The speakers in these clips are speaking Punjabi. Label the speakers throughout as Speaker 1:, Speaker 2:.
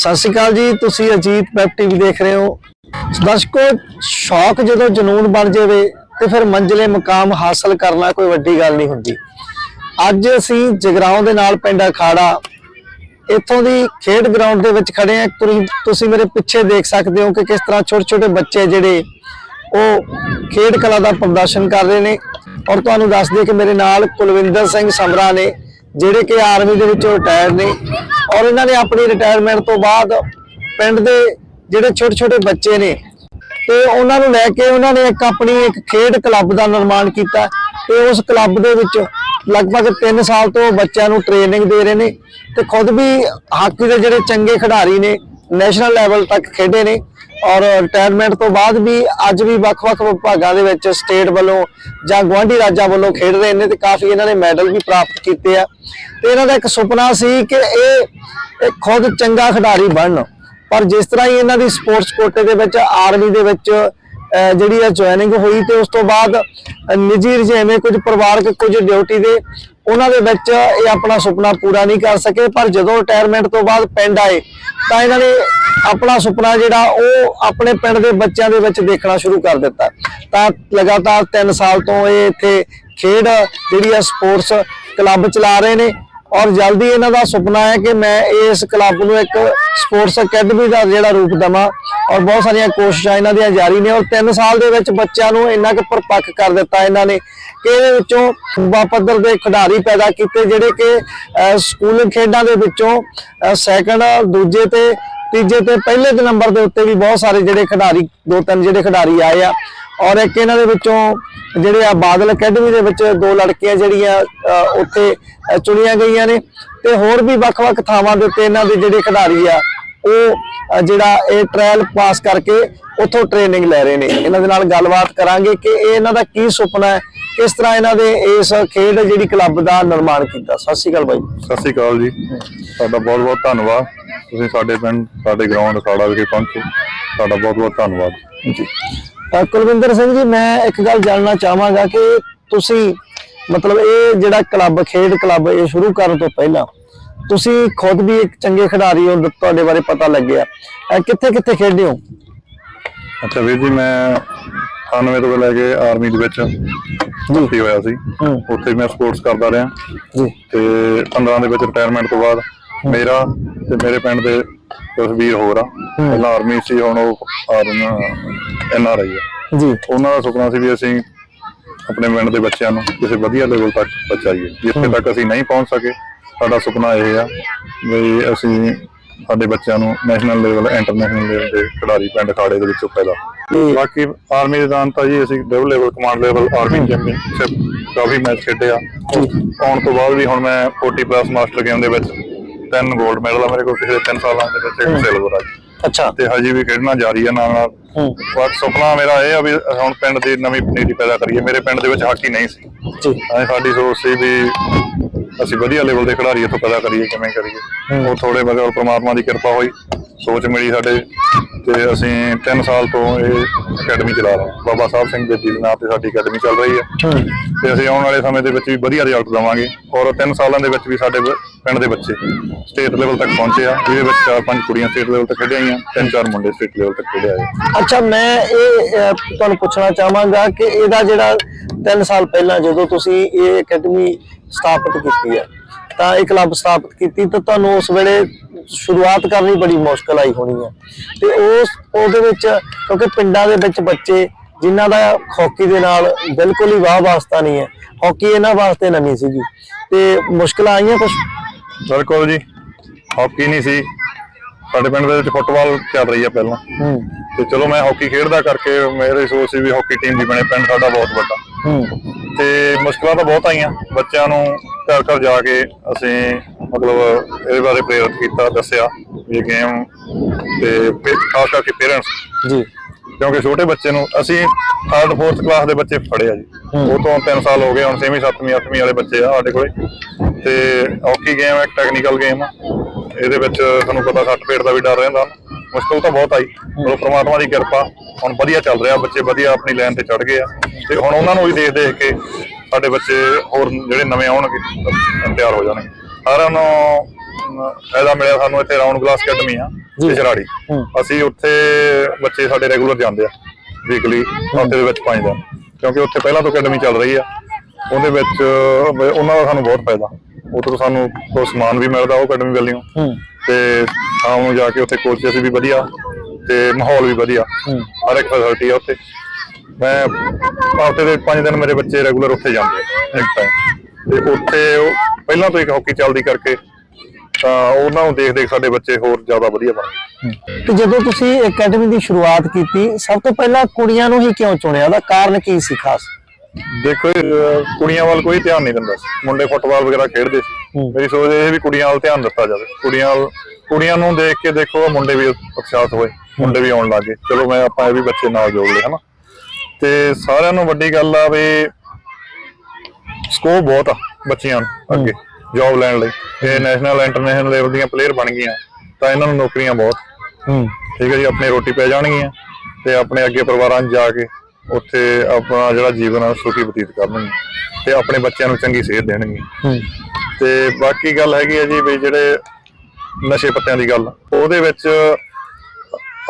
Speaker 1: ਸਤਿ ਸ਼੍ਰੀ ਅਕਾਲ ਜੀ, ਤੁਸੀਂ ਅਜੀਤ ਵੈਬ ਟੀਵੀ ਦੇਖ ਰਹੇ ਹੋ। ਦਰਸ਼ਕੋ, ਸ਼ੌਕ ਜਦੋਂ ਜਨੂਨ ਬਣ ਜਾਵੇ ਤੇ ਫਿਰ ਮੰਜ਼ਿਲੇ ਮਕਾਮ ਹਾਸਲ ਕਰਨਾ ਕੋਈ ਵੱਡੀ ਗੱਲ ਨਹੀਂ ਹੁੰਦੀ। ਅੱਜ ਅਸੀਂ ਜਗਰਾਉਂ ਦੇ ਨਾਲ ਪਿੰਡ ਅਖਾੜਾ, ਇੱਥੋਂ ਦੀ ਖੇਡ ਗਰਾਊਂਡ ਦੇ ਵਿੱਚ ਖੜੇ ਆ ਤੁਸੀਂ ਤੁਸੀਂ ਮੇਰੇ ਪਿੱਛੇ ਦੇਖ ਸਕਦੇ ਹੋ ਕਿ ਕਿਸ ਤਰ੍ਹਾਂ ਛੋਟੇ ਛੋਟੇ ਬੱਚੇ ਜਿਹੜੇ ਉਹ ਖੇਡ ਕਲਾ ਦਾ ਪ੍ਰਦਰਸ਼ਨ ਕਰ ਰਹੇ ਨੇ। ਔਰ ਤੁਹਾਨੂੰ ਦੱਸ ਦਈਏ ਕਿ ਮੇਰੇ ਨਾਲ ਕੁਲਵਿੰਦਰ ਸਿੰਘ ਸਮਰਾ ਨੇ ਜਿਹੜੇ ਕਿ ਆਰਮੀ ਦੇ ਵਿੱਚੋਂ ਰਿਟਾਇਰ ਨੇ ਔਰ ਇਹਨਾਂ ਨੇ ਆਪਣੀ ਰਿਟਾਇਰਮੈਂਟ ਤੋਂ ਬਾਅਦ ਪਿੰਡ ਦੇ ਜਿਹੜੇ ਛੋਟੇ ਛੋਟੇ ਬੱਚੇ ਨੇ ਤੇ ਉਹਨਾਂ ਨੂੰ ਲੈ ਕੇ ਉਹਨਾਂ ਨੇ ਇੱਕ ਆਪਣੀ ਇੱਕ ਖੇਡ ਕਲੱਬ ਦਾ ਨਿਰਮਾਣ ਕੀਤਾ ਤੇ ਉਸ ਕਲੱਬ ਦੇ ਵਿੱਚ ਲਗਭਗ 3 ਸਾਲ ਤੋਂ ਬੱਚਿਆਂ ਨੂੰ ਟ੍ਰੇਨਿੰਗ ਦੇ ਰਹੇ ਨੇ ਤੇ ਖੁਦ ਵੀ ਹਾਕੀ ਦੇ ਜਿਹੜੇ ਚੰਗੇ ਖਿਡਾਰੀ ਨੇ ਨੈਸ਼ਨਲ ਲੈਵਲ ਤੱਕ ਖੇਡੇ ਨੇ ਔਰ ਰਿਟਾਇਰਮੈਂਟ ਤੋਂ ਬਾਅਦ ਵੀ ਅੱਜ ਵੀ ਵੱਖ-ਵੱਖ ਵਿਭਾਗਾਂ ਦੇ ਵਿੱਚ ਸਟੇਟ ਵੱਲੋਂ ਜਾਂ ਗਵਾਂਢੀ ਰਾਜਾਂ ਵੱਲੋਂ ਖੇਡ ਰਹੇ ਨੇ ਤੇ ਕਾਫੀ ਇਹਨਾਂ ਨੇ ਮੈਡਲ ਵੀ ਪ੍ਰਾਪਤ ਕੀਤੇ ਆ। ਤੇ ਇਹਨਾਂ ਦਾ ਇੱਕ ਸੁਪਨਾ ਸੀ ਕਿ ਇਹ ਖੁਦ ਚੰਗਾ ਖਿਡਾਰੀ ਬਣਨ। ਪਰ ਜਿਸ ਤਰ੍ਹਾਂ ਹੀ ਇਹਨਾਂ ਦੀ ਸਪੋਰਟਸ ਕੋਟੇ ਦੇ ਵਿੱਚ ਆਰਮੀ ਦੇ ਵਿੱਚ ਜਿਹੜੀ ਹੈ ਜੁਆਇਨਿੰਗ ਹੋਈ ਤੇ ਉਸ ਤੋਂ ਬਾਅਦ ਨਿੱਜੀ ਰੁਝੇਵੇਂ ਕੁਝ ਪਰਿਵਾਰਕ ਕੁਝ ਡਿਊਟੀ ਦੇ, ਉਹਨਾਂ ਦੇ ਵਿੱਚ ਇਹ ਆਪਣਾ ਸੁਪਨਾ ਪੂਰਾ ਨਹੀਂ ਕਰ ਸਕੇ, ਪਰ ਜਦੋਂ ਰਿਟਾਇਰਮੈਂਟ ਤੋਂ ਬਾਅਦ ਪਿੰਡ ਆਏ, ਤਾਂ ਇਹਨਾਂ ਨੇ ਆਪਣਾ ਸੁਪਨਾ ਜਿਹੜਾ ਉਹ ਆਪਣੇ ਪਿੰਡ ਦੇ ਬੱਚਿਆਂ ਦੇ ਵਿੱਚ ਦੇਖਣਾ ਸ਼ੁਰੂ ਕਰ ਦਿੱਤਾ। ਤਾਂ ਲਗਾਤਾਰ 3 ਸਾਲ ਤੋਂ ਇਹ ਇੱਥੇ ਖੇਡ ਜਿਹੜੀ ਹੈ ਸਪੋਰਟਸ ਕਲੱਬ ਚਲਾ ਰਹੇ ਨੇ ਔਰ ਜਲਦੀ ਇਹਨਾਂ ਦਾ ਸੁਪਨਾ ਹੈ ਕਿ ਮੈਂ ਇਸ ਕਲੱਬ ਨੂੰ ਇੱਕ ਸਪੋਰਟਸ ਅਕੈਡਮੀ ਦਾ ਜਿਹੜਾ ਰੂਪ ਦਵਾਂ ਔਰ ਬਹੁਤ ਸਾਰੀਆਂ ਕੋਸ਼ਿਸ਼ਾਂ ਇਹਨਾਂ ਦੀਆਂ ਜਾਰੀ ਨੇ ਔਰ 3 ਸਾਲ ਦੇ ਵਿੱਚ ਬੱਚਿਆਂ ਨੂੰ ਇੰਨਾ ਕੁ ਪਰਪੱਕ ਕਰ ਦਿੱਤਾ ਇਹਨਾਂ ਨੇ ਕਿ ਇਹਦੇ ਵਿੱਚੋਂ ਸੂਬਾ ਪੱਧਰ ਦੇ ਖਿਡਾਰੀ ਪੈਦਾ ਕੀਤੇ ਜਿਹੜੇ ਕਿ ਸਕੂਲ ਖੇਡਾਂ ਦੇ ਵਿੱਚੋਂ ਸੈਕੰਡ ਦੂਜੇ ਤੇ ਤੀਜੇ ਤੇ ਪਹਿਲੇ ਦੇ ਨੰਬਰ ਦੇ ਉੱਤੇ ਵੀ ਬਹੁਤ ਸਾਰੇ ਜਿਹੜੇ ਖਿਡਾਰੀ, ਦੋ ਤਿੰਨ ਜਿਹੜੇ ਖਿਡਾਰੀ ਆਏ ਆ ਔਰ ਇੱਕ ਇਹਨਾਂ ਦੇ ਵਿੱਚੋਂ ਜਿਹੜੇ ਆ ਬਾਦਲ ਅਕੈਡਮੀ ਦੇ ਵਿੱਚ ਦੋ ਲੜਕੀਆਂ ਜਿਹੜੀਆਂ ਉੱਥੇ ਚੁਣੀਆਂ ਗਈਆਂ ਨੇ। ਤੇ ਹੋਰ ਵੀ ਵੱਖ-ਵੱਖ ਥਾਵਾਂ ਦੇ ਉੱਤੇ ਇਹਨਾਂ ਦੇ ਜਿਹੜੇ ਖਿਡਾਰੀ ਆ ਉਹ ਜਿਹੜਾ ਇਹ ਟ੍ਰਾਇਲ ਪਾਸ ਕਰਕੇ ਉੱਥੋਂ ਟ੍ਰੇਨਿੰਗ ਲੈ ਰਹੇ ਨੇ। ਇਹਨਾਂ ਦੇ ਨਾਲ ਗੱਲਬਾਤ ਕਰਾਂਗੇ ਕਿ ਇਹ ਇਹਨਾਂ ਦਾ ਕੀ ਸੁਪਨਾ ਹੈ ਕਿਸ ਤਰ੍ਹਾਂ ਇਹਨਾਂ ਦੇ ਇਸ ਖੇਡ ਜਿਹੜੀ ਕਲੱਬ ਦਾ ਨਿਰਮਾਣ ਕੀਤਾ। ਸਤਿ ਸ਼੍ਰੀ ਅਕਾਲ ਬਾਈ।
Speaker 2: ਸਤਿ ਸ਼੍ਰੀ ਅਕਾਲ ਜੀ। ਤੁਹਾਡਾ ਬਹੁਤ ਬਹੁਤ ਧੰਨਵਾਦ। ਤੁਸੀਂ ਸਾਡੇ ਪਿੰਡ ਸਾਡੇ ਗਰਾਊਂਡ ਖਾੜਾ ਵਿਖੇ ਪਹੁੰਚੇ। ਤੁਹਾਡਾ ਬਹੁਤ ਬਹੁਤ ਧੰਨਵਾਦ।
Speaker 1: ਜੀ। ਕੁਲਵਿੰਦਰ ਸਿੰਘ ਜੀ ਮੈਂ ਇੱਕ ਗੱਲ ਜਾਣਨਾ ਚਾਹਾਂਗਾ ਕਿ ਤੁਸੀਂ ਮਤਲਬ ਇਹ ਜਿਹੜਾ ਕਲੱਬ ਖੇਡ ਕਲੱਬ ਇਹ ਸ਼ੁਰੂ ਕਰਨ ਤੋਂ ਪਹਿਲਾਂ ਤੁਸੀਂ ਖੁਦ ਵੀ ਇੱਕ ਚੰਗੇ ਖਿਡਾਰੀ ਹੋ ਤੁਹਾਡੇ ਬਾਰੇ ਪਤਾ ਲੱਗਿਆ। ਕਿੱਥੇ ਕਿੱਥੇ ਖੇਡੇ ਹੋ?
Speaker 2: ਅੱਛਾ ਵੀਰ ਜੀ ਮੈਂ 98 ਤੋਂ ਲੈ ਕੇ ਆਰਮੀ ਦੇ ਵਿੱਚ ਭਰਤੀ ਹੋਇਆ ਸੀ। ਉੱਥੇ ਮੈਂ ਸਪੋਰਟਸ ਕਰਦਾ ਰਿਹਾ।
Speaker 1: ਜੀ।
Speaker 2: ਤੇ 15 ਦੇ ਵਿੱਚ ਰਿਟਾਇਰਮੈਂਟ ਤੋਂ ਬਾਅਦ ਮੇਰਾ ਤੇ ਮੇਰੇ ਪਿੰਡ ਦੇ ਕੁਝ ਵੀਰ ਹੋਰ ਆ। ਪਹਿਲਾਂ ਆਰਮੀ ਸੀ ਹੁਣ ਉਹ ਆਰਮੀ ਐਨ ਆਰ ਆਈ ਆ।
Speaker 1: ਜੀ।
Speaker 2: ਉਹਨਾਂ ਦਾ ਸੁਪਨਾ ਸੀ ਵੀ ਅਸੀਂ ਆਪਣੇ ਪਿੰਡ ਦੇ ਬੱਚਿਆਂ ਨੂੰ ਕਿਸੇ ਵਧੀਆ ਲੈਵਲ ਤੱਕ ਪਹੁੰਚਾਈਏ। ਜਿੱਥੇ ਤੱਕ ਅਸੀਂ ਨਹੀਂ ਪਹੁੰਚ ਸਕੇ ਸਾਡਾ ਸੁਪਨਾ ਇਹ ਆ ਵੀ ਅਸੀਂ ਸਾਡੇ ਬੱਚਿਆਂ ਨੂੰ ਨੈਸ਼ਨਲ ਲੈਵਲ ਇੰਟਰਨੈਸ਼ਨਲ ਲੈਵਲ ਦੇ ਖਿਡਾਰੀ ਪਿੰਡ ਖਾੜੇ ਦੇ ਵਿੱਚੋਂ ਪੈਦਾ ਬਾਕੀ ਆਰਮੀ ਦੇ ਦਾਨ ਤਾਂ ਜੀ ਅਸੀਂ double level command level army championship ਕਾਫੀ ਮੈਚ ਖੇਡੇ ਆ। ਆਉਣ ਤੋਂ ਬਾਅਦ ਵੀ ਹੁਣ ਮੈਂ 40 ਪਲੱਸ ਮਾਸਟਰ ਗੇਮ ਦੇ ਵਿੱਚ ਤਿੰਨ 골ਡ ਮੈਡਲ ਆ ਮੇਰੇ ਕੋਲ ਪਿਛਲੇ 3 ਸਾਲਾਂ ਦੇ ਵਿੱਚ ਇੱਕ ਸਿਲਵਰ ਆ ਜੀ।
Speaker 1: ਅੱਛਾ।
Speaker 2: ਤੇ ਹਜੇ ਵੀ ਖੇਡਣਾ ਜਾਰੀ ਆ ਨਾਲ ਨਾਲ।
Speaker 1: ਹੂੰ।
Speaker 2: ਸੁਪਨਾ ਮੇਰਾ ਇਹ ਆ ਵੀ ਹੁਣ ਪਿੰਡ ਦੀ ਨਵੀਂ ਪਨੀਰੀ ਪੈਦਾ ਕਰੀਏ। ਮੇਰੇ ਪਿੰਡ ਦੇ ਵਿੱਚ ਹਾਕੀ ਨਹੀਂ ਸੀ।
Speaker 1: ਜੀ।
Speaker 2: ਐ ਸਾਡੀ ਸੋਚ ਸੀ ਵੀ ਅਸੀਂ ਵਧੀਆ ਲੈਵਲ ਦੇ ਖਿਡਾਰੀ ਇੱਥੋਂ ਪੈਦਾ ਕਰੀਏ ਕਿਵੇਂ ਕਰੀਏ। ਉਹ ਥੋੜੇ ਬਗਲ ਪ੍ਰਮਾਤਮਾ ਦੀ ਕਿਰਪਾ ਹੋਈ। ਸੋਚ ਮਿਲੀ ਸਾਡੇ। ਤੇ ਅਸੀਂ 3 ਸਾਲ ਤੋਂ ਇਹ ਅਕੈਡਮੀ ਚਲਾ ਰਹੇ ਹਾਂ। ਬਾਬਾ ਸਾਹਿਬ ਸਿੰਘ ਦੇ ਨਾਮ ਤੇ ਸਾਡੀ ਅਕੈਡਮੀ ਚੱਲ ਰਹੀ ਹੈ। ਤੇ ਅਸੀਂ ਆਉਣ ਵਾਲੇ ਸਮੇਂ ਦੇ ਵਿੱਚ ਵੀ ਵਧੀਆ ਰਿਜ਼ਲਟ ਦਵਾਂਗੇ। ਔਰ 3 ਸਾਲਾਂ ਦੇ ਵਿੱਚ ਵੀ ਸਾਡੇ ਪਿੰਡ ਦੇ ਬੱਚੇ ਸਟੇਟ ਲੈਵਲ ਤੱਕ ਪਹੁੰਚੇ ਆ। ਜਿਹਦੇ ਵਿੱਚ ਚਾਰ ਪੰਜ ਕੁੜੀਆਂ ਸਟੇਟ ਲੈਵਲ ਤੱਕ ਖੇਡੀਆਂ ਆਈਆਂ ਤਿੰਨ ਚਾਰ ਮੁੰਡੇ ਸਟੇਟ ਲੈਵਲ ਤੱਕ ਖੇਡੇ ਆਏ
Speaker 1: ਅੱਛਾ ਮੈਂ ਇਹ ਤੁਹਾਨੂੰ ਪੁੱਛਣਾ ਚਾਹਾਂਗਾ ਕਿ ਇਹਦਾ ਜਿਹੜਾ 3 ਸਾਲ ਪਹਿਲਾਂ ਜਦੋਂ ਤੁਸੀਂ ਇਹ ਅਕੈਡਮੀ ਸਥਾਪਿਤ ਕੀਤੀ ਹੈ ਤਾਂ ਇਹ ਕਲੱਬ ਸਥਾਪਿਤ ਕੀਤੀ ਤਾਂ ਤੁਹਾਨੂੰ ਉਸ ਵੇਲੇ ਸ਼ੁਰੂਆਤ ਕਰਨੀ ਬੜੀ ਮੁਸ਼ਕਲ ਆਈ ਹੋਣੀ ਹੈ। ਤੇ ਉਸ ਉਹਦੇ ਵਿੱਚ ਕਿਉਂਕਿ ਪਿੰਡਾਂ ਦੇ ਵਿੱਚ ਬੱਚੇ ਜਿਨ੍ਹਾਂ ਦਾ ਹਾਕੀ ਦੇ ਨਾਲ ਬਿਲਕੁਲ ਹੀ ਵਾਹ ਵਾਸਤਾ ਨਹੀਂ ਹੈ। ਹਾਕੀ ਇਹਨਾਂ ਵਾਸਤੇ ਨਵੀਂ ਸੀਗੀ। ਤੇ ਮੁਸ਼ਕਲਾਂ ਆਈਆਂ ਕੁਝ
Speaker 2: ਬਿਲਕੁਲ ਜੀ। ਹਾਕੀ ਨਹੀਂ ਸੀ। ਸਾਡੇ ਪਿੰਡ ਦੇ ਵਿੱਚ ਫੁੱਟਬਾਲ ਚੱਲ ਰਹੀ ਆ ਪਹਿਲਾਂ।
Speaker 1: ਹੂੰ।
Speaker 2: ਤੇ ਚਲੋ ਮੈਂ ਹਾਕੀ ਖੇਡਦਾ ਕਰਕੇ ਮੇਰੀ ਸੋਚ ਸੀ ਵੀ ਹਾਕੀ ਟੀਮ ਵੀ ਬਣੇ। ਪਿੰਡ ਸਾਡਾ ਬਹੁਤ ਵੱਡਾ।
Speaker 1: ਹੂੰ।
Speaker 2: ਤੇ ਮੁਸ਼ਕਲਾਂ ਤਾਂ ਬਹੁਤ ਆਈਆਂ। ਬੱਚਿਆਂ ਨੂੰ ਘਰ ਘਰ ਜਾ ਕੇ ਅਸੀਂ ਮਤਲਬ ਇਹਦੇ ਬਾਰੇ ਪ੍ਰੇਰਿਤ ਕੀਤਾ ਦੱਸਿਆ ਇਹ ਗੇਮ ਤੇ ਖਾਸ ਕਰਕੇ ਪੇਰੈਂਟਸ
Speaker 1: ਜੀ।
Speaker 2: ਕਿਉਂਕਿ ਛੋਟੇ ਬੱਚੇ ਨੂੰ ਅਸੀਂ 3rd 4th ਕਲਾਸ ਦੇ ਬੱਚੇ ਫੜੇ ਆ ਜੀ। ਉਹ ਤੋਂ 3 ਸਾਲ ਹੋ ਗਏ ਹੁਣ 6ਵੀਂ 7ਵੀਂ 8ਵੀਂ ਵਾਲੇ ਬੱਚੇ ਆ ਸਾਡੇ ਕੋਲੇ। ਤੇ ਹਾਕੀ ਗੇਮ ਇੱਕ ਟੈਕਨੀਕਲ ਗੇਮ ਆ। ਇਹਦੇ ਵਿੱਚ ਤੁਹਾਨੂੰ ਪਤਾ ਸੱਟ ਪੇਟ ਦਾ ਵੀ ਡਰ ਰਹਿੰਦਾ। ਮੁਸ਼ਕਲ ਤਾਂ ਬਹੁਤ ਆਈ। ਪਰ ਪ੍ਰਮਾਤਮਾ ਦੀ ਕਿਰਪਾ ਹੁਣ ਵਧੀਆ ਚੱਲ ਰਿਹਾ। ਬੱਚੇ ਵਧੀਆ ਆਪਣੀ ਲਾਈਨ ਤੇ ਚੜ ਗਏ ਆ। ਤੇ ਹੁਣ ਉਹਨਾਂ ਨੂੰ ਵੀ ਦੇਖ ਦੇਖ ਕੇ ਸਾਡੇ ਬੱਚੇ ਹੋਰ ਜਿਹੜੇ ਨਵੇਂ ਆਉਣਗੇ ਤਿਆਰ ਹੋ ਜਾਣਗੇ। ਸਾਰਿਆਂ ਨੂੰ ਫਾਇਦਾ ਮਿਲਿਆ ਸਾਨੂੰ ਇੱਥੇ ਰਾਉਂਡ ਗਲਾਸ ਅਕੈਡਮੀ ਆ
Speaker 1: ਜੀ।
Speaker 2: ਛਰਾੜੀ
Speaker 1: ਹੂੰ।
Speaker 2: ਅਸੀਂ ਉੱਥੇ ਬੱਚੇ ਸਾਡੇ ਰੈਗੂਲਰ ਜਾਂਦੇ ਆ ਵੀਕਲੀ ਹਫ਼ਤੇ ਦੇ ਵਿੱਚ ਪੰਜ ਦਿਨ। ਕਿਉਂਕਿ ਉੱਥੇ ਪਹਿਲਾਂ ਤੋਂ ਅਕੈਡਮੀ ਚੱਲ ਰਹੀ ਆ। ਉਹਦੇ ਵਿੱਚ ਉਹਨਾਂ ਦਾ ਸਾਨੂੰ ਬਹੁਤ ਫਾਇਦਾ। ਉੱਥੋਂ ਸਾਨੂੰ ਕੋਈ ਸਮਾਨ ਵੀ ਮਿਲਦਾ ਉਹ ਅਕੈਡਮੀ ਵੱਲੋਂ। ਤੇ ਸ਼ਾਮ ਨੂੰ ਜਾ ਕੇ ਉੱਥੇ ਕੋਚਸ ਵੀ ਵਧੀਆ ਤੇ ਮਾਹੌਲ ਵੀ ਵਧੀਆ। ਹਰ ਇੱਕ ਫੈਸਿਲਿਟੀ ਆ ਉੱਥੇ। ਮੈਂ ਹਫ਼ਤੇ ਦੇ 5 ਦਿਨ ਮੇਰੇ ਬੱਚੇ ਰੈਗੂਲਰ ਉੱਥੇ ਜਾਂਦੇ ਇੱਕ ਟਾਈਮ ਤੇ ਉੱਥੇ ਉਹ ਪਹਿਲਾਂ ਤੋਂ ਇੱਕ ਹਾਕੀ ਚੱਲਦੀ ਕਰਕੇ ਤਾਂ ਉਹਨਾਂ ਨੂੰ ਦੇਖ ਦੇਖ ਸਾਡੇ ਬੱਚੇ ਹੋਰ ਜ਼ਿਆਦਾ ਵਧੀਆ ਬਣ ਗਏ।
Speaker 1: ਤੇ ਜਦੋਂ ਤੁਸੀਂ ਅਕੈਡਮੀ ਦੀ ਸ਼ੁਰੂਆਤ ਕੀਤੀ ਸਭ ਤੋਂ ਪਹਿਲਾਂ ਕੁੜੀਆਂ ਨੂੰ ਹੀ ਕਿਉਂ ਚੁਣਿਆ? ਉਹਦਾ ਕਾਰਨ ਕੀ ਸੀ ਖਾਸ?
Speaker 2: ਦੇਖੋ ਕੁੜੀਆਂ ਵੱਲ ਕੋਈ ਧਿਆਨ ਨਹੀਂ ਦਿੰਦਾ ਸੀ। ਮੁੰਡੇ ਫੁੱਟਬਾਲ ਵਗੈਰਾ ਖੇਡਦੇ ਸੀ। ਮੇਰੀ ਸੋਚ ਇਹ ਵੀ ਕੁੜੀਆਂ ਵੱਲ ਧਿਆਨ ਦਿੱਤਾ ਜਾਵੇ। ਕੁੜੀਆਂ ਵੱਲ ਕੁੜੀਆਂ ਨੂੰ ਦੇਖ ਕੇ ਦੇਖੋ ਮੁੰਡੇ ਵੀ ਉਤਸ਼ਾਹਿਤ ਹੋਏ ਮੁੰਡੇ ਵੀ ਆਉਣ ਲੱਗੇ ਚਲੋ ਮੈਂ ਆਪਾਂ ਇਹ ਵੀ ਬੱਚੇ ਨਾਲ ਜੋੜ ਲਏ ਹਨਾ? ਤੇ ਸਾਰਿਆਂ ਨੂੰ ਵੱਡੀ ਗੱਲ ਆ ਵੀ ਸਕੋਪ ਬਹੁਤ ਆ ਬੱਚਿਆਂ ਨੂੰ ਅੱਗੇ ਜੌਬ ਲੈਣ ਲਈ। ਇਹ ਨੈਸ਼ਨਲ ਇੰਟਰਨੈਸ਼ਨਲ ਲੈਵਲ ਦੀਆਂ ਪਲੇਅਰ ਬਣ ਗਈਆਂ ਤਾਂ ਇਹਨਾਂ ਨੂੰ ਨੌਕਰੀਆਂ ਬਹੁਤ।
Speaker 1: ਹੂੰ।
Speaker 2: ਠੀਕ ਹੈ ਜੀ ਆਪਣੀ ਰੋਟੀ ਪੈ ਜਾਣਗੀਆਂ ਤੇ ਆਪਣੇ ਅੱਗੇ ਪਰਿਵਾਰਾਂ 'ਚ ਜਾ ਕੇ ਉੱਥੇ ਆਪਣਾ ਜਿਹੜਾ ਜੀਵਨ ਆ ਸੁਖੀ ਬਤੀਤ ਕਰਨਗੇ ਤੇ ਆਪਣੇ ਬੱਚਿਆਂ ਨੂੰ ਚੰਗੀ ਸੇਧ ਦੇਣਗੇ
Speaker 1: ਹੂੰ।
Speaker 2: ਤੇ ਬਾਕੀ ਗੱਲ ਹੈਗੀ ਹੈ ਜੀ ਵੀ ਜਿਹੜੇ ਨਸ਼ੇ ਪੱਤਿਆਂ ਦੀ ਗੱਲ ਉਹਦੇ ਵਿੱਚ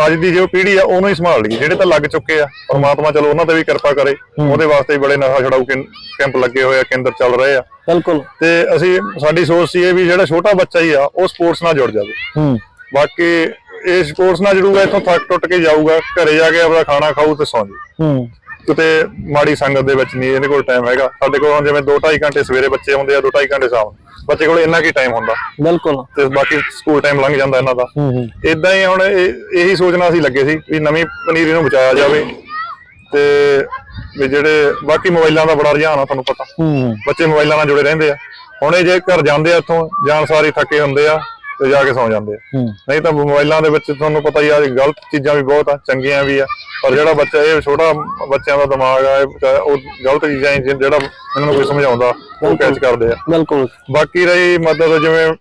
Speaker 2: ਅੱਜ ਦੀ ਜੋ ਪੀੜ੍ਹੀ ਆ ਉਹਨੂੰ ਹੀ ਸੰਭਾਲ ਲਈ ਜਿਹੜੇ ਤਾਂ ਲੱਗ ਚੁੱਕੇ ਆ ਪਰਮਾਤਮਾ ਚਲੋ ਉਹਨਾਂ ਤੇ ਵੀ ਕਿਰਪਾ ਕਰੇ। ਉਹਦੇ ਵਾਸਤੇ ਵੀ ਬੜੇ ਨਸ਼ਾ ਛਡਾਊ ਕੈਂ- ਕੈਂਪ ਲੱਗੇ ਹੋਏ ਆ ਕੇਂਦਰ ਚੱਲ ਰਹੇ ਆ।
Speaker 1: ਬਿਲਕੁਲ।
Speaker 2: ਤੇ ਅਸੀਂ ਸਾਡੀ ਸੋਚ ਸੀ ਇਹ ਵੀ ਜਿਹੜਾ ਛੋਟਾ ਬੱਚਾ ਹੀ ਆ ਉਹ ਸਪੋਰਟਸ ਨਾਲ ਜੁੜ ਜਾਵੇ।
Speaker 1: ਹੂੰ।
Speaker 2: ਬਾਕੀ ਇਹ ਸਪੋਰਟਸ ਨਾਲ ਜੁੜੂਗਾ ਇੱਥੋਂ ਥੱਕ ਟੁੱਟ ਕੇ ਜਾਊਗਾ ਘਰੇ ਜਾ ਕੇ ਆਪਣਾ ਖਾਣਾ ਖਾਊ ਤੇ ਸੌਂ ਜਾਊ।
Speaker 1: ਹੂੰ।
Speaker 2: ਕਿਤੇ ਮਾੜੀ ਸੰਗਤ ਦੇ ਵਿੱਚ ਨਹੀਂ ਇਹਦੇ ਕੋਲ ਟਾਈਮ ਹੈਗਾ। ਸਾਡੇ ਕੋਲ ਹੁਣ ਜਿਵੇਂ 2.5 ਘੰਟੇ ਸਵੇਰੇ ਬੱਚੇ ਹੁੰਦੇ ਆ 2.5 ਘੰਟੇ ਸ਼ਾਮ। ਬੱਚੇ ਕੋਲ ਇੰਨਾ ਕੀ ਟਾਈਮ ਹੁੰਦਾ?
Speaker 1: ਬਿਲਕੁਲ।
Speaker 2: ਤੇ ਬਾਕੀ ਸਕੂਲ ਟਾਈਮ ਲੰਘ ਜਾਂਦਾ ਇਹਨਾਂ ਦਾ।
Speaker 1: ਹੂੰ ਹੂੰ।
Speaker 2: ਇਦਾਂ ਹੀ ਹੁਣ ਇਹ- ਇਹੀ ਸੋਚਣਾ ਅਸੀਂ ਲੱਗੇ ਸੀ ਵੀ ਨਵੀਂ ਪਨੀਰੀ ਨੂੰ ਬਚਾਇਆ ਜਾਵੇ। ਤੇ ਵੀ ਜਿਹੜੇ ਬਾਕੀ ਮੋਬਾਈਲਾਂ ਦਾ ਬੜਾ ਰੁਝਾਨ ਆ ਤੁਹਾਨੂੰ ਪਤਾ।
Speaker 1: ਹੂੰ
Speaker 2: ਬੱਚੇ ਮੋਬਾਈਲਾਂ ਨਾਲ ਜੁੜੇ ਰਹਿੰਦੇ ਆ। ਹੁਣ ਇਹ ਜੇ ਘਰ ਜਾਂਦੇ ਆ ਇੱਥੋਂ ਜਾਣ ਸਾਰੀ ਥੱਕੇ ਹੁੰਦੇ ਆ। ਤੇ ਜਾ ਕੇ ਸੌਂ ਜਾਂਦੇ ਆ। ਨਹੀਂ ਤਾਂ ਮੋਬਾਈਲਾਂ ਦੇ ਵਿੱਚ ਤੁਹਾਨੂੰ ਪਤਾ ਹੀ ਆ ਗਲਤ ਚੀਜ਼ਾਂ ਵੀ ਬਹੁਤ ਆ ਚੰਗੀਆਂ ਵੀ ਆ। ਪਰ ਜਿਹੜਾ ਬੱਚਾ ਇਹ ਛੋਟਾ ਬੱਚਿਆਂ ਦਾ ਦਿਮਾਗ ਆ ਉਹ ਗਲਤ ਚੀਜ਼ਾਂ ਜਿਹੜਾ ਇਹਨਾਂ ਨੂੰ ਕੋਈ ਸਮਝਾਉਂਦਾ ਉਹ ਕੈਚ ਕਰਦੇ ਆ।
Speaker 1: ਬਿਲਕੁਲ।
Speaker 2: ਬਾਕੀ ਰਹੀ ਮਦਦ ਜਿਵੇਂ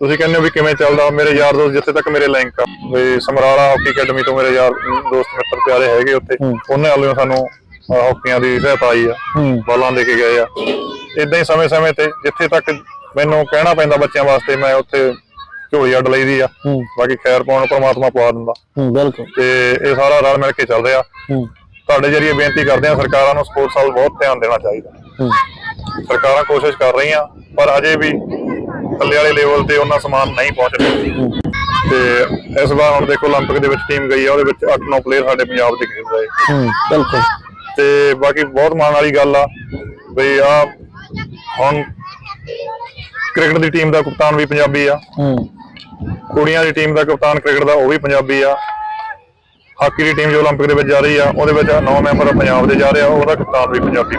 Speaker 2: ਤੁਸੀਂ ਕਹਿੰਦੇ ਹੋ ਵੀ ਕਿਵੇਂ ਚੱਲਦਾ ਮੇਰੇ ਯਾਰ ਦੋਸਤ ਜਿੱਥੇ ਤੱਕ ਮੇਰੇ ਲਿੰਕ ਆ। ਵੀ ਸਮਰਾਲਾ ਹਾਕੀ ਅਕੈਡਮੀ ਤੋਂ ਮੇਰੇ ਯਾਰ ਦੋਸਤ ਮਿੱਤਰ ਪਿਆਰੇ ਹੈਗੇ ਉੱਥੇ। ਉਹਨਾਂ ਵੱਲੋਂ ਸਾਨੂੰ ਹਾਕੀਆਂ ਦੀ ਸਹਾਇਤਾ ਆਈ ਆ। ਬਾਲਾਂ ਦੇ ਕੇ ਗਏ ਆ। ਇਦਾਂ ਹੀ ਸਮੇਂ-ਸਮੇਂ ਤੇ ਜਿੱਥੇ ਤੱਕ ਮੈਨੂੰ ਕਹਿਣਾ ਪੈਂਦਾ ਬੱਚਿਆਂ ਵਾਸਤੇ ਮੈਂ ਉੱਥੇ ਝੋਲੀ ਅੱਡ ਲਈਦੀ ਆ
Speaker 1: ਹੂੰ
Speaker 2: ਬਾਕੀ ਖੈਰ ਪਾਉਣ ਨੂੰ ਪ੍ਰਮਾਤਮਾ ਪਵਾ ਦਿੰਦਾ
Speaker 1: ਹੂੰ ਬਿਲਕੁਲ
Speaker 2: ਤੇ ਇਹ ਸਾਰਾ ਰਲ ਮਿਲ ਕੇ ਚੱਲ ਰਿਹਾ
Speaker 1: ਹੂੰ
Speaker 2: ਤੁਹਾਡੇ ਜਰੀਏ ਬੇਨਤੀ ਕਰਦੇ ਆ ਸਰਕਾਰਾਂ ਨੂੰ ਸਪੋਰਟਸ ਵੱਲ ਬਹੁਤ ਧਿਆਨ ਦੇਣਾ ਚਾਹੀਦਾ
Speaker 1: ਹੂੰ
Speaker 2: ਸਰਕਾਰਾਂ ਕੋਸ਼ਿਸ਼ ਕਰ ਰਹੀਆਂ ਪਰ ਅਜੇ ਵੀ ਥੱਲੇ ਵਾਲੇ ਲੈਵਲ ਤੇ ਉਹਨਾਂ ਸਮਾਨ ਨਹੀਂ ਪਹੁੰਚ ਰਹੇ ਤੇ ਇਸ ਵਾਰ ਹੁਣ ਦੇਖੋ 올림픽 ਦੇ ਵਿੱਚ ਟੀਮ ਗਈ ਆ ਉਹਦੇ ਵਿੱਚ 8-9 ਪਲੇਅਰ ਸਾਡੇ ਪੰਜਾਬ ਦੇ ਖੇਡ ਰਹੇ
Speaker 1: ਹੂੰ ਬਿਲਕੁਲ
Speaker 2: ਤੇ ਬਾਕੀ ਬਹੁਤ ਮਾਣ ਵਾਲੀ ਗੱਲ ਆ ਬਈ ਆ ਹੁਣ ਕ੍ਰਿਕਟ ਦੀ ਟੀਮ ਦਾ ਕਪਤਾਨ ਵੀ ਪੰਜਾਬੀ ਆ
Speaker 1: ਹੂੰ
Speaker 2: ਕੁੜੀਆਂ ਦੀ ਟੀਮ ਦਾ ਕਪਤਾਨ ਕ੍ਰਿਕਟ ਦਾ ਉਹ ਵੀ ਪੰਜਾਬੀ ਆ ਹਾਕੀ ਦੀ ਟੀਮ ਜੋ 올림픽 ਦੇ ਵਿੱਚ ਜਾ ਰਹੀ ਆ ਉਹਦੇ ਵਿੱਚ 9 ਮੈਂਬਰ ਪੰਜਾਬ ਦੇ ਜਾ ਰਹੇ ਆ ਉਹਦਾ ਕਪਤਾਨ ਵੀ ਪੰਜਾਬੀ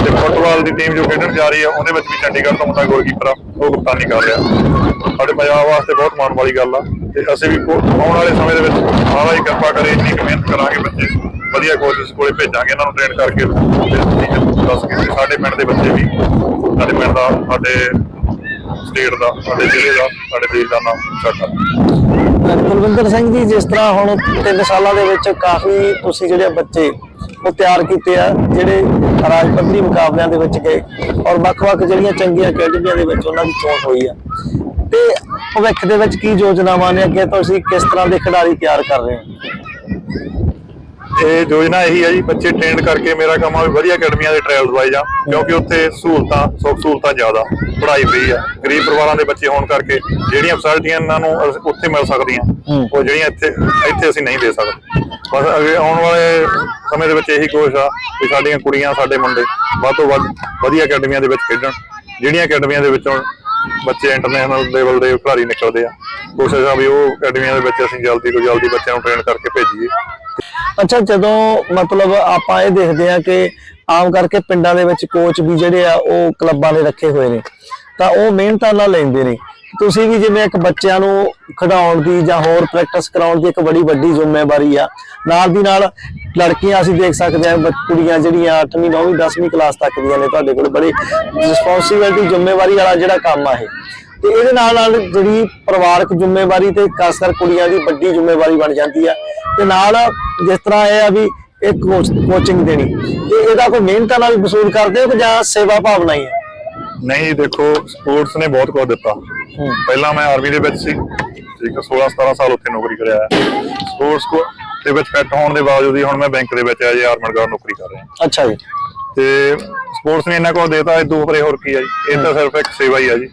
Speaker 2: ਤੇ ਫੁੱਟਬਾਲ ਦੀ ਟੀਮ ਜੋ ਖੇਡਣ ਜਾ ਰਹੀ ਆ ਉਹਦੇ ਵਿੱਚ ਵੀ ਚੰਡੀਗੜ੍ਹ ਤੋਂ ਮੁੰਡਾ ਗੋਲਕੀਪਰ ਆ ਉਹ ਕਪਤਾਨੀ ਕਰ ਰਿਹਾ ਸਾਡੇ ਪੰਜਾਬ ਵਾਸਤੇ ਬਹੁਤ ਮਾਣ ਵਾਲੀ ਗੱਲ ਆ ਤੇ ਅਸੀਂ ਵੀ ਕੋ- ਆਉਣ ਵਾਲੇ ਸਮੇਂ ਦੇ ਵਿੱਚ ਮਹਾਰਾਜ ਕਿਰਪਾ ਕਰੇ ਇੰਨੀ ਕੁ ਮਿਹਨਤ ਕਰਾਂਗੇ ਬੱਚੇ ਵਧੀਆ ਕੋਚਸ ਕੋਲੇ ਭੇਜਾਂਗੇ ਇਹਨਾਂ ਨੂੰ ਟ੍ਰੇਨ ਕਰਕੇ ਤੇ ਦੱਸ ਕੇ ਵੀ ਸਾਡੇ ਪਿੰਡ ਦੇ ਬੱਚੇ ਵੀ ਸਾਡੇ ਪਿੰਡ ਦਾ ਸਾਡੇ ਸਟੇਟ ਦਾ, ਸਾਡੇ ਜ਼ਿਲ੍ਹੇ ਦਾ, ਸਾਡੇ ਦੇਸ਼ ਦਾ ਨਾਮ ਉੱਚਾ ਕਰਨ
Speaker 1: ਕੁਲਵਿੰਦਰ ਸਿੰਘ ਜੀ, ਜਿਸ ਤਰ੍ਹਾਂ ਹੁਣ 3 ਸਾਲਾਂ ਦੇ ਵਿੱਚ ਕਾਫੀ ਤੁਸੀਂ ਜਿਹੜੇ ਬੱਚੇ ਉਹ ਤਿਆਰ ਕੀਤੇ ਆ, ਜਿਹੜੇ ਰਾਜ ਪੱਧਰੀ ਮੁਕਾਬਲਿਆਂ ਦੇ ਵਿੱਚ ਗਏ ਔਰ ਵੱਖ-ਵੱਖ ਜਿਹੜੀਆਂ ਚੰਗੀਆਂ ਅਕੈਡਮੀਆਂ ਦੇ ਵਿੱਚ ਉਹਨਾਂ ਦੀ ਚੋਣ ਹੋਈ ਆ। ਤੇ ਭਵਿੱਖ ਦੇ ਵਿੱਚ ਕੀ ਯੋਜਨਾਵਾਂ ਨੇ ਅੱਗੇ? ਤੁਸੀਂ ਕਿਸ ਤਰ੍ਹਾਂ ਦੇ ਖਿਡਾਰੀ ਤਿਆਰ ਕਰ ਰਹੇ ਹੋ?
Speaker 2: ਇਹ ਯੋਜਨਾ ਇਹੀ ਹੈ ਜੀ ਬੱਚੇ ਟ੍ਰੇਨਡ ਕਰਕੇ ਮੇਰਾ ਕੰਮ ਆ ਵੀ ਵਧੀਆ ਅਕੈਡਮੀਆਂ ਦੇ ਟ੍ਰਾਇਲ ਦਵਾਈ ਜਾ ਕਿਉਂਕਿ ਉੱਥੇ ਸਹੂਲਤਾਂ ਸੁੱਖ ਸਹੂਲਤਾਂ ਜ਼ਿਆਦਾ ਪੜ੍ਹਾਈ ਫ੍ਰੀ ਆ ਗਰੀਬ ਪਰਿਵਾਰਾਂ ਦੇ ਬੱਚੇ ਹੋਣ ਕਰਕੇ ਜਿਹੜੀਆਂ ਫੈਸਿਲਿਟੀਆਂ ਇਹਨਾਂ ਨੂੰ ਅਸ- ਉੱਥੇ ਮਿਲ ਸਕਦੀਆਂ। ਉਹ ਜਿਹੜੀਆਂ ਇੱਥੇ ਇੱਥੇ ਅਸੀਂ ਨਹੀਂ ਦੇ ਸਕਦੇ ਬਸ ਅੱਗੇ ਆਉਣ ਵਾਲੇ ਸਮੇਂ ਦੇ ਵਿੱਚ ਇਹੀ ਕੋਸ਼ਿਸ਼ ਆ ਵੀ ਸਾਡੀਆਂ ਕੁੜੀਆਂ ਸਾਡੇ ਮੁੰਡੇ ਵੱਧ ਤੋਂ ਵੱਧ ਵਧੀਆ ਅਕੈਡਮੀਆਂ ਦੇ ਵਿੱਚ ਖੇਡਣ ਜਿਹੜੀਆਂ ਅਕੈਡਮੀਆਂ ਦੇ ਵਿੱਚੋਂ ਬੱਚੇ ਇੰਟਰਨੈਸ਼ਨਲ ਲੈਵਲ ਦੇ ਖਿਡਾਰੀ ਨਿਕਲਦੇ ਆ। ਕੋਸ਼ਿਸ਼ ਆ ਵੀ ਉਹ ਅਕੈਡਮੀਆਂ ਦੇ ਵਿੱਚ ਅਸੀਂ ਜਲਦੀ ਤੋਂ ਜਲਦੀ ਬੱਚਿਆਂ ਨੂੰ ਟ੍ਰੇਨ ਕਰਕੇ ਭੇਜੀਏ।
Speaker 1: ਅੱਛਾ, ਜਦੋਂ ਮਤਲਬ ਆਪਾਂ ਇਹ ਦੇਖਦੇ ਆ ਕਿ ਆਮ ਕਰਕੇ ਪਿੰਡਾਂ ਦੇ ਵਿੱਚ ਕੋਚ ਵੀ ਜਿਹੜੇ ਆ, ਉਹ ਕਲੱਬਾਂ ਦੇ ਰੱਖੇ ਹੋਏ ਨੇ। ਤਾਂ ਉਹ ਮਿਹਨਤਾਂ ਨਾਲ ਲੈਂਦੇ ਨੇ। ਤੁਸੀਂ ਵੀ ਜਿਵੇਂ ਇੱਕ ਬੱਚਿਆਂ ਨੂੰ ਖਿਡਾਉਣ ਦੀ ਜਾਂ ਹੋਰ ਪ੍ਰੈਕਟਿਸ ਕਰਾਉਣ ਦੀ ਇੱਕ ਬੜੀ ਵੱਡੀ ਜ਼ਿੰਮੇਵਾਰੀ ਆ। ਨਾਲ ਦੀ ਨਾਲ ਲੜਕੀਆਂ ਅਸੀਂ ਦੇਖ ਸਕਦੇ ਹਾਂ ਕੁੜੀਆਂ ਜਿਹੜੀਆਂ 8ਵੀਂ 9ਵੀਂ 10ਵੀਂ ਕਲਾਸ ਤੱਕ ਦੀਆਂ ਨੇ ਤੁਹਾਡੇ ਕੋਲ, ਬੜੀ ਰਿਸਪੌਂਸਿਬਿਲਟੀ ਜ਼ਿੰਮੇਵਾਰੀ ਵਾਲਾ ਜਿਹੜਾ ਕੰਮ ਆ ਇਹ। ਤੇ ਇਹਦੇ ਨਾਲ ਨਾਲ ਜਿਹੜੀ ਪਰਿਵਾਰਕ ਜ਼ਿੰਮੇਵਾਰੀ ਤੇ ਖਾਸ ਕਰ ਕੁੜੀਆਂ ਦੀ ਵੱਡੀ ਜ਼ਿੰਮੇਵਾਰੀ ਬਣ ਜਾਂਦੀ ਆ। ਤੇ ਨਾਲ ਜਿਸ ਤਰ੍ਹਾਂ ਇਹ ਆ ਵੀ ਇੱਕ ਕੋਚਿੰਗ ਦੇਣੀ। ਤੇ ਇਹਦਾ ਕੋਈ ਮਿਹਨਤਾਂ ਨਾਲ ਵੀ ਵਸੂਲ ਕਰਦੇ ਹੋ ਕਿ ਜਾਂ ਸੇਵਾ ਭਾਵਨਾ ਹੀ ਹੈ
Speaker 2: ਨਹੀਂ ਦੇਖੋ ਸਪੋਰਟਸ ਨੇ ਬਹੁਤ ਕੁਝ ਦਿੱਤਾ। ਪਹਿਲਾਂ ਮੈਂ ਆਰਮੀ ਦੇ ਵਿੱਚ ਸੀ। ਠੀਕ ਹੈ 16 17 ਸਾਲ ਉੱਥੇ ਨੌਕਰੀ ਕਰਿਆ ਸਪੋਰਟਸ ਕੋ ਦੇ ਵਿੱਚ ਫਿੱਟ ਹੋਣ ਦੇ ਬਾਵਜੂਦ ਹੀ ਹੁਣ ਮੈਂ ਬੈਂਕ ਦੇ ਵਿੱਚ ਐਜ ਆਰਮਡ ਗਾਰਡ ਨੌਕਰੀ ਕਰ ਰਿਹਾ।
Speaker 1: ਅੱਛਾ ਜੀ।
Speaker 2: ਤੇ ਸਪੋਰਟਸ ਨੇ ਇਹਨਾਂ ਕੋਲ ਦੇਤਾ ਇਹ ਦੋ ਪਰੇ ਹੋਰ ਕੀ ਆ ਜੀ? ਇਹ ਤਾਂ ਸਿਰਫ ਇੱਕ ਸੇਵਾ ਹੀ ਆ ਜੀ।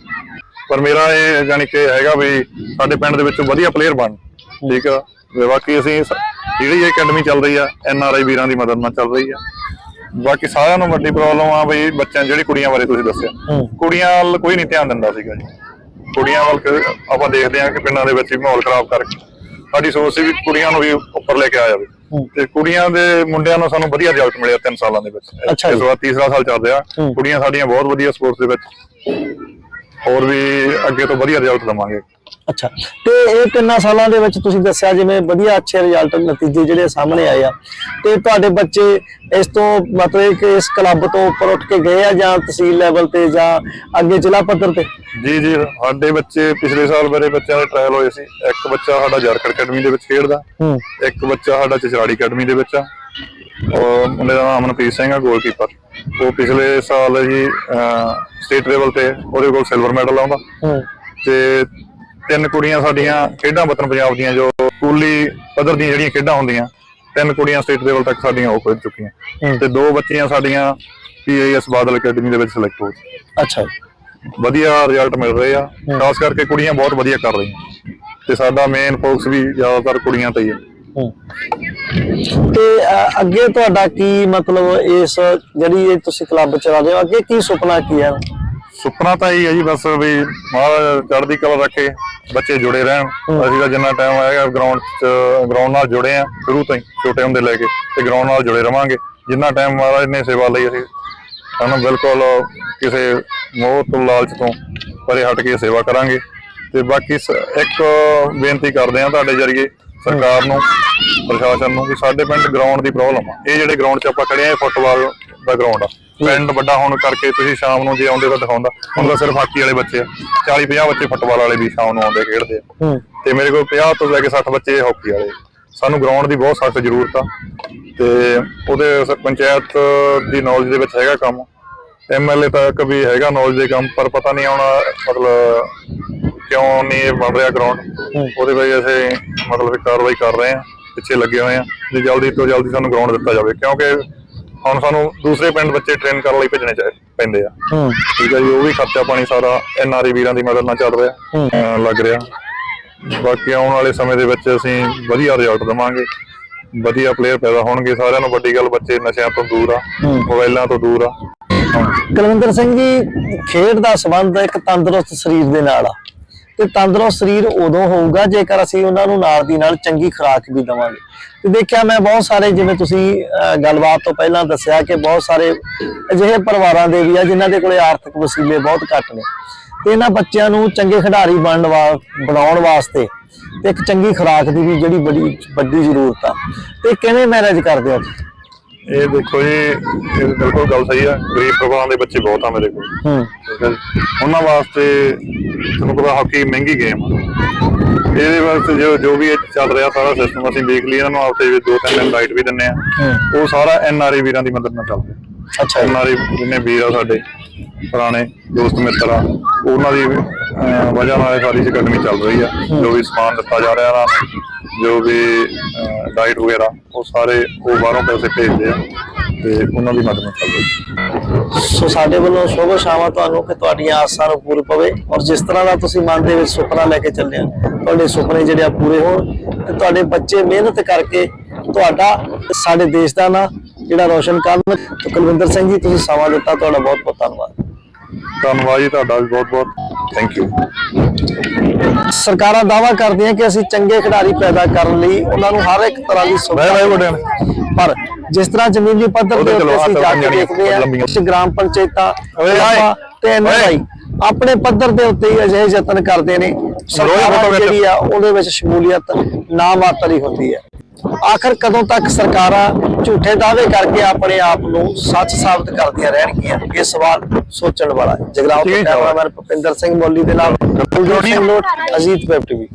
Speaker 2: ਪਰ ਮੇਰਾ ਇਹ ਜਾਨੀ ਕਿ ਹੈਗਾ ਵੀ ਸਾਡੇ ਪਿੰਡ ਦੇ ਵਿੱਚ ਵਧੀਆ ਪਲੇਅਰ ਬਣ। ਠੀਕ ਆ। ਬਾਕੀ ਅਸੀਂ ਜਿਹੜੀ ਇਹ ਅਕੈਡਮੀ ਚੱਲ ਰਹੀ ਆ ਐਨ ਆਰ ਆਈ ਵੀਰਾਂ ਦੀ ਮਦਦ ਨਾਲ ਚੱਲ ਰਹੀ ਆ। ਬਾਕੀ ਸਾਰਿਆਂ ਨੂੰ ਵੱਡੀ ਪ੍ਰੋਬਲਮ ਆ ਬਈ ਬੱਚਿਆਂ ਜਿਹੜੀ ਕੁੜੀਆਂ ਬਾਰੇ ਤੁਸੀਂ ਦੱਸਿਆ। ਕੁੜੀਆਂ ਵੱਲ ਕੋਈ ਨਹੀਂ ਧਿਆਨ ਦਿੰਦਾ ਸੀਗਾ ਜੀ ਕੁੜੀਆਂ ਵੱਲ ਆਪਾਂ ਦੇਖਦੇ ਆ ਕਿ ਪਿੰਡਾਂ ਦੇ ਵਿੱਚ ਵੀ ਮਾਹੌਲ ਖਰਾਬ ਕਰਕੇ ਸਾਡੀ ਸੋਚ ਸੀ ਵੀ ਕੁੜੀਆਂ ਨੂੰ ਵੀ ਉੱਪਰ ਲੈ ਕੇ ਆ ਜਾਵੇ। ਤੇ ਕੁੜੀਆਂ ਦੇ ਮੁੰਡਿਆਂ ਨੂੰ ਸਾਨੂੰ ਵਧੀਆ ਰਿਜ਼ਲਟ ਮਿਲਿਆ 3 ਸਾਲਾਂ ਦੇ ਵਿੱਚ
Speaker 1: ਅੱਛਾ
Speaker 2: ਇਸ। ਵਾਰ ਤੀਸਰਾ ਸਾਲ ਚੱਲ ਰਿਹਾ। ਕੁੜੀਆਂ ਸਾਡੀਆਂ ਬਹੁਤ ਵਧੀਆ ਸਪੋਰਟਸ ਦੇ ਵਿੱਚ ਹੋਰ ਵੀ ਅੱਗੇ ਤੋਂ ਵਧੀਆ ਰਿਜ਼ਲਟ ਦਵਾਂਗੇ।
Speaker 1: ਅੱਛਾ। ਤੇ ਇਹ ਤਿੰਨਾਂ ਸਾਲਾਂ ਦੇ ਵਿੱਚ ਤੁਸੀਂ ਦੱਸਿਆ ਜਿਵੇਂ ਵਧੀਆ ਅੱਛੇ ਰਿਜ਼ਲਟ ਨਤੀਜੇ ਜਿਹੜੇ ਸਾਹਮਣੇ ਆਏ ਆ। ਤੇ ਤੁਹਾਡੇ ਬੱਚੇ ਇਸ ਤੋਂ ਮਤਲਬ ਕਿ ਇਸ ਕਲੱਬ ਤੋਂ ਉੱਪਰ ਉੱਠ ਕੇ ਗਏ ਆ ਜਾਂ ਤਹਿਸੀਲ ਲੈਵਲ ਤੇ ਜਾਂ ਅੱਗੇ ਜ਼ਿਲ੍ਹਾ ਪੱਧਰ ਤੇ?
Speaker 2: ਜੀ ਜੀ ਸਾਡੇ ਬੱਚੇ ਪਿਛਲੇ ਸਾਲ ਮੇਰੇ ਬੱਚਿਆਂ ਦੇ ਟ੍ਰਾਇਲ ਹੋਏ ਸੀ। ਇੱਕ ਬੱਚਾ ਸਾਡਾ ਜਰਕੜ ਅਕੈਡਮੀ ਦੇ ਵਿੱਚ ਖੇਡਦਾ। ਇੱਕ ਬੱਚਾ ਸਾਡਾ ਚਚਰਾੜੀ ਅਕੈਡਮੀ ਦੇ ਵਿੱਚ ਆ। ਔਰ ਮੁੰਡੇ ਦਾ ਨਾਮ ਅਮਨਪ੍ਰੀਤ ਸਿੰਘ ਆ ਗੋਲਕੀਪਰ ਉਹ ਪਿਛਲੇ ਸਾਲ ਜੀ ਸਟੇਟ ਲੈਵਲ ਤੇ ਉਹਦੇ ਕੋਲ ਸਿਲਵਰ ਮੈਡਲ ਆਉਂਦਾ ਤੇ ਤਿੰਨ ਕੁੜੀਆਂ ਸਾਡੀਆਂ ਖੇਡਾਂ ਵਤਨ ਪੰਜਾਬ ਦੀਆਂ ਜੋ ਸਕੂਲੀ ਪੱਧਰ ਦੀਆਂ ਜਿਹੜੀਆਂ ਖੇਡਾਂ ਹੁੰਦੀਆਂ ਤਿੰਨ ਕੁੜੀਆਂ ਸਟੇਟ ਲੈਵਲ ਤੱਕ ਸਾਡੀਆਂ ਉਹ ਖੇਡ ਚੁੱਕੀਆਂ। ਤੇ ਦੋ ਬੱਚੀਆਂ ਸਾਡੀਆਂ ਪੀਆਈਐਸ ਬਾਦਲ ਅਕੈਡਮੀ ਦੇ ਵਿੱਚ ਸਿਲੈਕਟ ਹੋ ਗਈਆਂ।
Speaker 1: ਅੱਛਾ
Speaker 2: ਵਧੀਆ ਰਿਜ਼ਲਟ ਮਿਲ ਰਹੇ ਆ। ਖਾਸ ਕਰਕੇ ਕੁੜੀਆਂ ਬਹੁਤ ਵਧੀਆ ਕਰ ਰਹੀਆਂ। ਤੇ ਸਾਡਾ ਮੇਨ ਫੋਕਸ ਵੀ ਜ਼ਿਆਦਾਤਰ ਕੁੜੀਆਂ ਤੇ ਹੈ ਹੂੰ।
Speaker 1: ਤੇ ਅੱਗੇ ਤੁਹਾਡਾ ਕੀ ਮਤਲਬ ਇਸ ਜਿਹੜੀ ਇਹ ਤੁਸੀਂ ਕਲੱਬ ਚਲਾ ਰਹੇ ਹੋ ਅੱਗੇ ਕੀ ਸੁਪਨਾ ਕੀ ਹੈ?
Speaker 2: ਸੁਪਨਾ ਤਾਂ ਇਹ ਹੈ ਜੀ ਬਸ ਵੀ ਮਹਾਰਾਜ ਚੜ੍ਹਦੀ ਕਲਾ ਰੱਖੇ ਬੱਚੇ ਜੁੜੇ ਰਹਿਣ। ਅਸੀਂ ਤਾਂ ਜਿੰਨਾ ਟਾਈਮ ਆਏਗਾ ਗਰਾਊਂਡ 'ਚ ਗਰਾਊਂਡ ਨਾਲ ਜੁੜੇ ਆ ਸ਼ੁਰੂ ਤੋਂ ਹੀ ਛੋਟੇ ਹੁੰਦੇ ਲੈ ਕੇ ਤੇ ਗਰਾਊਂਡ ਨਾਲ ਜੁੜੇ ਰਵਾਂਗੇ। ਜਿੰਨਾ ਟਾਈਮ ਮਹਾਰਾਜ ਨੇ ਸੇਵਾ ਲਈ ਅਸੀਂ ਸਾਨੂੰ ਬਿਲਕੁਲ ਕਿਸੇ ਮੋਹ ਤੋਂ ਲਾਲਚ ਤੋਂ ਪਰੇ ਹਟ ਕੇ ਸੇਵਾ ਕਰਾਂਗੇ। ਤੇ ਬਾਕੀ ਇੱਕ ਬੇਨਤੀ ਕਰਦੇ ਆ ਤੁਹਾਡੇ ਜਰੀਏ ਸਰਕਾਰ ਨੂੰ ਪ੍ਰਸ਼ਾਸਨ ਨੂੰ ਕਿ ਸਾਡੇ ਪਿੰਡ ਗਰਾਊਂਡ ਦੀ ਪ੍ਰੋਬਲਮ ਆ। ਇਹ ਜਿਹੜੇ ਗਰਾਊਂਡ 'ਚ ਆਪਾਂ ਖੜੇ ਆ ਇਹ ਫੁੱਟਬਾਲ ਦਾ ਗਰਾਊਂਡ ਆ। ਪਿੰਡ ਵੱਡਾ ਹੋਣ ਕਰਕੇ ਤੁਸੀਂ ਸ਼ਾਮ ਨੂੰ ਜੇ ਆਉਂਦੇ ਤਾਂ ਦਿਖਾਉਂਦਾ। ਹੁਣ ਤਾਂ ਸਿਰਫ ਹਾਕੀ ਵਾਲੇ ਬੱਚੇ ਆ। 40 50 ਬੱਚੇ ਫੁੱਟਬਾਲ ਵਾਲੇ ਵੀ ਸ਼ਾਮ ਨੂੰ ਆਉਂਦੇ ਖੇਡਦੇ ਆ। ਤੇ ਮੇਰੇ ਕੋਲ 50 ਤੋਂ ਲੈ ਕੇ 60 ਬੱਚੇ ਹਾਕੀ ਵਾਲੇ ਸਾਨੂੰ ਗਰਾਊਂਡ ਦੀ ਬਹੁਤ ਸਖਤ ਜ਼ਰੂਰਤ ਆ। ਤੇ ਉਹਦੇ ਪੰਚਾਇਤ ਦੀ ਨੌਲੇਜ ਦੇ ਵਿੱਚ ਹੈਗਾ ਕੰਮ। ਐਮਐਲਏ ਤੱਕ ਵੀ ਹੈਗਾ ਨੌਲੇਜ ਦੇ ਕੰਮ ਪਰ ਪਤਾ ਨਹੀਂ ਆਉਣਾ ਮਤਲਬ ਕਿਉਂ ਨਹੀਂ ਇਹ ਬਣ ਰਿਹਾ ਗਰਾਊਂਡ ਉਹਦੇ ਵਿੱਚ ਅਸੀਂ ਮਤਲਬ ਕਾਰਵਾਈ ਕਰ ਰਹੇ ਆ ਪਿੱਛੇ ਲੱਗੇ ਹੋਏ ਆ ਜੇ ਜਲਦੀ ਤੋਂ ਜਲਦੀ ਸਾਨੂੰ ਗਰਾਊਂਡ ਦਿੱਤਾ ਜਾਵੇ ਕਿਉਂਕਿ ਹੁਣ ਸਾਨੂੰ ਦੂਸਰੇ ਪਿੰਡ ਬੱਚੇ ਟ੍ਰੇਨ ਕਰਨ ਲਈ ਭੇਜਣੇ ਚਾਹੀਦੇ ਪੈਂਦੇ ਆ।
Speaker 1: ਹੂੰ।
Speaker 2: ਠੀਕ ਹੈ ਜੀ ਉਹ ਵੀ ਖਰਚਾ ਪਾਣੀ ਸਾਰਾ ਐਨਆਰਆਈ ਵੀਰਾਂ ਦੀ ਮਦਦ ਨਾਲ ਚੱਲ ਰਿਹਾ ਲੱਗ ਰਿਹਾ। ਬਾਕੀ ਆਉਣ ਵਾਲੇ ਸਮੇਂ ਦੇ ਵਿੱਚ ਅਸੀਂ ਵਧੀਆ ਰਿਜ਼ਲਟ ਦਵਾਂਗੇ। ਵਧੀਆ ਪਲੇਅਰ ਪੈਦਾ ਹੋਣਗੇ ਸਾਰਿਆਂ ਨੂੰ ਵੱਡੀ ਗੱਲ ਬੱਚੇ ਨਸ਼ਿਆਂ ਤੋਂ ਦੂਰ ਆ ਮੋਬਾਈਲਾਂ ਤੋਂ ਦੂਰ ਆ।
Speaker 1: ਕੁਲਵਿੰਦਰ ਸਿੰਘ ਜੀ ਖੇਡ ਦਾ ਸੰਬੰਧ ਇੱਕ ਤੰਦਰੁਸਤ ਸਰੀਰ ਦੇ ਨਾਲ ਆ। ਤੇ ਤੰਦਰੁਸਤ ਸਰੀਰ ਉਦੋਂ ਹੋਊਗਾ ਜੇਕਰ ਅਸੀਂ ਉਹਨਾਂ ਨੂੰ ਨਾਲ ਦੀ ਨਾਲ ਚੰਗੀ ਖੁਰਾਕ ਵੀ ਦਵਾਂਗੇ। ਤੇ ਦੇਖਿਆ ਮੈਂ ਬਹੁਤ ਸਾਰੇ ਜਿਵੇਂ ਤੁਸੀਂ ਗੱਲਬਾਤ ਤੋਂ ਪਹਿਲਾਂ ਦੱਸਿਆ ਕਿ ਬਹੁਤ ਸਾਰੇ ਅਜਿਹੇ ਪਰਿਵਾਰਾਂ ਦੇ ਵੀ ਆ ਜਿਨ੍ਹਾਂ ਦੇ ਕੋਲੇ ਆਰਥਿਕ ਵਸੀਲੇ ਬਹੁਤ ਘੱਟ ਨੇ। ਤੇ ਇਹਨਾਂ ਬੱਚਿਆਂ ਨੂੰ ਚੰਗੇ ਖਿਡਾਰੀ ਬਣਨ ਵਾ, ਬਣਾਉਣ ਵਾਸਤੇ ਤੇ ਇੱਕ ਚੰਗੀ ਖੁਰਾਕ ਦੀ ਵੀ ਜਿਹੜੀ ਬੜੀ, ਵੱਡੀ ਜ਼ਰੂਰਤ ਆ। ਤੇ ਕਿਵੇਂ ਮੈਨੇਜ ਕਰਦੇ ਹੋ?
Speaker 2: ਇਹ ਦੇਖੋ ਜੀ ਇਹ ਬਿਲਕੁਲ ਗੱਲ ਸਹੀ ਆ। ਗਰੀਬ ਪਰਿਵਾਰਾਂ ਦੇ ਬੱਚੇ ਬਹੁਤ ਆ ਮੇਰੇ ਕੋਲ।
Speaker 1: ਹੂੰ।
Speaker 2: ਠੀਕ ਹੈ ਜੀ। ਉਹਨਾਂ ਵਾਸਤੇ ਤੁਹਾਨੂੰ ਪਤਾ ਹਾਕੀ ਮਹਿੰਗੀ ਗੇਮ ਆ। ਇਹਦੇ ਵਾਸਤੇ ਜੋ ਜੋ ਵੀ ਇਹ ਚੱਲ ਰਿਹਾ ਸਾਰਾ ਸਿਸਟਮ ਅਸੀਂ ਦੇਖ ਲਈ ਇਹਨਾਂ ਨੂੰ ਆਪਤੇ ਵੀ ਦੋ ਤਿੰਨ ਦਿਨ ਲਾਈਟ ਵੀ ਦਿੰਨੇ ਆ।
Speaker 1: ਹੂੰ।
Speaker 2: ਉਹ ਸਾਰਾ ਐਨਆਰਆਈ ਵੀਰਾਂ ਦੀ ਮਦਦ ਨਾਲ ਚੱਲ ਰਿਹਾ।
Speaker 1: ਅੱਛਾ ਜੀ।
Speaker 2: ਐਨਆਰਆਈ ਜਿੰਨੇ ਵੀਰ ਆ ਸਾਡੇ ਪੁਰਾਣੇ ਦੋਸਤ ਮਿੱਤਰ ਆ ਉਹਨਾਂ ਦੀ ਅਹ, ਵਜ੍ਹਾ ਨਾਲ ਇਹ ਸਾਰੀ ਅਕੈਡਮੀ ਚੱਲ ਰਹੀ ਆ। ਜੋ ਵੀ ਸਮਾਨ ਦਿੱਤਾ ਜਾ ਰਿਹਾ ਨੂੰ। ਜੋ ਵੀ ਡਾਈਟ ਵਗੈਰਾ, ਉਹ ਸਾਰੇ ਉਹ ਬਾਹਰੋਂ ਪੈਸੇ ਭੇਜਦੇ ਆ ਤੇ ਉਹਨਾਂ ਦੀ ਮਦਦ ਕਰਦੇ
Speaker 1: ਸੋ ਸਾਡੇ ਵੱਲੋਂ ਸ਼ੁਭ ਸ਼ਾਮਾਂ ਤੁਹਾਨੂੰ ਕਿ ਤੁਹਾਡੀਆਂ ਆਸਾਂ ਨੂੰ ਪੂਰ ਪਵੇ ਔਰ ਜਿਸ ਤਰ੍ਹਾਂ ਦਾ ਤੁਸੀਂ ਮਨ ਦੇ ਵਿੱਚ ਸੁਪਨਾ ਲੈ ਕੇ ਚੱਲੇ ਹੋ, ਤੁਹਾਡੇ ਸੁਪਨੇ ਜਿਹੜੇ ਆ ਪੂਰੇ ਹੋਣ ਤੇ ਤੁਹਾਡੇ ਬੱਚੇ ਮਿਹਨਤ ਕਰਕੇ ਤੁਹਾਡਾ ਸਾਡੇ ਦੇਸ਼ ਦਾ ਨਾਂ ਜਿਹੜਾ ਰੋਸ਼ਨ ਕਰਨ। ਕੁਲਵਿੰਦਰ ਸਿੰਘ ਜੀ, ਤੁਸੀਂ ਸਮਾਂ ਦਿੱਤਾ, ਤੁਹਾਡਾ ਬਹੁਤ ਬਹੁਤ ਧੰਨਵਾਦ।
Speaker 2: ਧੰਨਵਾਦ ਜੀ ਤੁਹਾਡਾ ਵੀ ਬਹੁਤ ਬਹੁਤ ਥੈਂਕ ਯੂ
Speaker 1: ਸਰਕਾਰਾਂ ਦਾਵਾ ਕਰਦੀਆਂ ਕਿ ਅਸੀਂ ਚੰਗੇ ਖਿਡਾਰੀ ਪੈਦਾ ਕਰਨ ਲਈ ਉਹਨਾਂ ਨੂੰ ਹਰ ਇੱਕ ਤਰ੍ਹਾਂ ਦੀ ਸੁਵਿਧਾ ਪਰ ਜਿਸ ਤਰ੍ਹਾਂ ਜ਼ਮੀਨੀ ਪੱਧਰ ਦੇ ਉੱਤੇ ਅਸੀਂ ਜਾ ਕੇ ਦੇਖਦੇ। ਕਿ ਗ੍ਰਾਮ ਪੰਚਾਇਤਾਂ ਤੇ
Speaker 2: ਓਏ।
Speaker 1: ਐਨਆਰਆਈ ਆਪਣੇ ਪੱਧਰ ਦੇ ਉੱਤੇ ਹੀ ਅਜਿਹੇ ਯਤਨ ਕਰਦੇ ਨੇ ਸਰਕਾਰਾਂ। ਜਿਹੜੀ ਆ ਉਹਦੇ ਵਿੱਚ ਸ਼ਮੂਲੀਅਤ ਨਾ ਮਾਤਰ ਹੀ ਹੁੰਦੀ ਹੈ ਆਖਰ ਕਦੋਂ ਤੱਕ ਸਰਕਾਰਾਂ ਝੂਠੇ ਦਾਅਵੇ ਕਰਕੇ ਆਪਣੇ ਆਪ ਨੂੰ ਸੱਚ ਸਾਬਤ ਕਰਦੀਆਂ ਰਹਿਣਗੀਆਂ? ਇਹ ਸਵਾਲ ਸੋਚਣ ਵਾਲਾ ਹੈ। ਜਗਰਾਉਂ ਤੋਂ। ਕੈਮਰਾਮੈਨ ਭੁਪਿੰਦਰ ਸਿੰਘ ਮੋਲੀ ਦੇ ਨਾਲ ਲੋਟ ਅਜੀਤ ਵੈਬ ਟੀਵੀ।